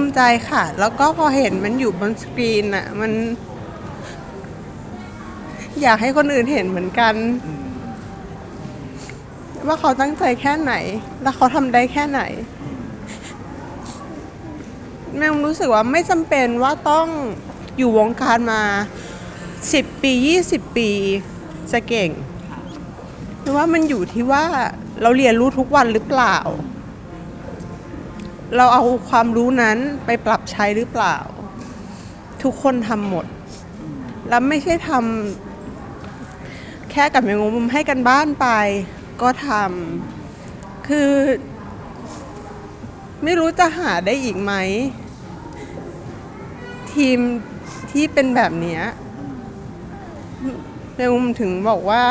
มิใจค่ะ แล้วก็พอเห็นมันอยู่บนสกรีนอะมัน อยากให้คนอื่นเห็นเหมือนกัน ว่าเขาตั้งใจแค่ไหน แล้วเขาทำได้แค่ไหนแม่รู้สึกว่าไม่จำเป็นว่าต้องอยู่วงการมา10ปี20ปีจะเก่ง เพราะว่ามันอยู่ที่ว่าเราเรียนรู้ทุกวันหรือเปล่า เราเอาความรู้นั้นไปปรับใช้หรือเปล่า ทุกคนทำหมด แล้วไม่ใช่ทำแค่กับแมงมุมให้กันบ้านไป ก็ทำคือ ไม่รู้จะหาได้อีกไหม ทีมที่เป็นแบบเนี้ยแมงมุมถึงบอกว่า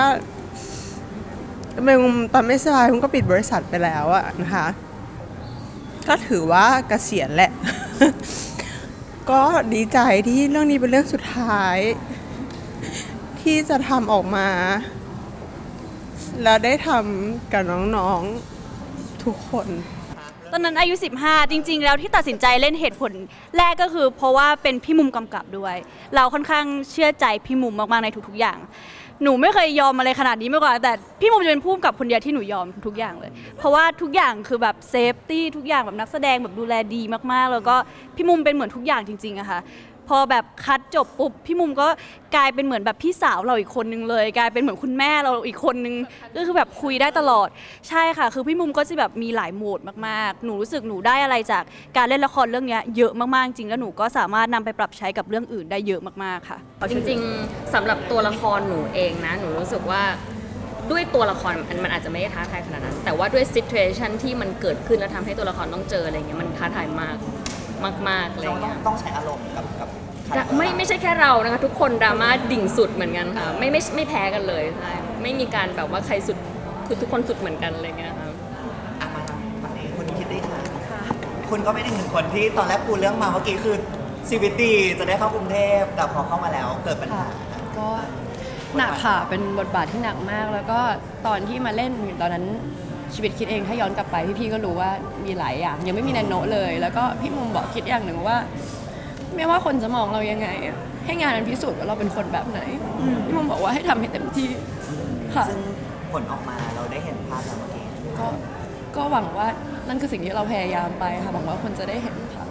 แมงมุมตอนไม่สบายมันก็ปิดบริษัทไปแล้วอะนะคะ ก็ถือว่าเกษียณแหละ ก็ดีใจที่เรื่องนี้เป็นเรื่องสุดท้าย ที่จะทำออกมา แล้วได้ทำกับน้องๆทุกคนตอนนั้นอายุ 15 จริง ๆ แล้วที่ตัดสินใจเล่นเหตุผลแรกก็คือ เพราะว่าเป็นพี่มุมกำกับด้วย เราค่อนข้างเชื่อใจพี่มุมมากๆในทุกๆอย่าง หนูไม่เคยยอมอะไรขนาดนี้มาก่อนแต่พี่มุมจะเป็นผู้กำกับคนเดียวที่หนูยอมทุกอย่างเลย เพราะว่าทุกอย่างคือแบบเซฟตี้ทุกอย่างแบบนักแสดงแบบดูแลดีมากๆ แล้วก็พี่มุมเป็นเหมือนทุกอย่างจริงๆอะค่ะ พอแบบคัดจบปุ๊บพี่มุมก็กลายเป็นเหมือนแบบพี่สาวเราอีกคนนึงเลย กลายเป็นเหมือนคุณแม่เราอีกคนนึงก็คือแบบคุยได้ตลอด ใช่ค่ะ คือพี่มุมก็จะแบบมีหลายโหมดมากๆ หนูรู้สึกหนูได้อะไรจากการเล่นละครเรื่องเนี้ยเยอะมากๆจริงแล้วหนูก็สามารถนำไปปรับใช้กับเรื่องอื่นได้เยอะมากๆค่ะ จริงๆสำหรับตัวละครหนูเองนะ หนูรู้สึกว่าด้วยตัวละครมันมันอาจจะไม่ได้ท้าทายขนาดนั้น แต่ว่าด้วย situation ที่มันเกิดขึ้นแล้วทำให้ตัวละครต้องเจออะไรเงี้ยมันท้าทายมาก มากๆอะไรเราต้องเงี้ย ต้องใช้อารมณ์กับกับคาแรคเตอร์ไม่ไม่ใช่แค่เรานะคะทุกคนดราม่าดิ่งสุดเหมือนกันค่ะไม่ไม่ไม่แพ้กันเลยใช่ไม่มีการแบบว่าใครสุดคือทุกคนสุดเหมือนกันอะไรเงี้ยค่ะอะมาฝั่งนี้คุณคิดได้ค่ะ คุณก็ไม่ได้หนึ่งคนที่ตอนแรกปูเรื่องมาเมื่อกี้คือชีวิตดีจะได้เข้ากรุงเทพแต่พอเข้ามาแล้วเกิดปัญหาค่ะก็หนักค่ะ เป็นบทบาทที่หนักมาก แล้วก็ตอนที่มาเล่นตอนนั้น ชีวิตคิดเองถ้าย้อนกลับไปพี่ๆก็รู้ว่ามีหลายอย่างยังไม่มีแนนโนเลย แล้วก็พี่มุมบอกคิดอย่างหนึ่งว่า ไม่ว่าคนจะมองเรายังไง ให้งานมันพิสูจน์ว่าเราเป็นคนแบบไหนพี่มุมบอกว่าให้ทำให้เต็มที่ค่ะซึ่งผลออกมาเราได้เห็นภาพแล้วเมื่อกี้ก็ก็หวังว่านั่นคือสิ่งที่เราพยายามไปค่ะหวังว่าคนจะได้เห็นค่ะ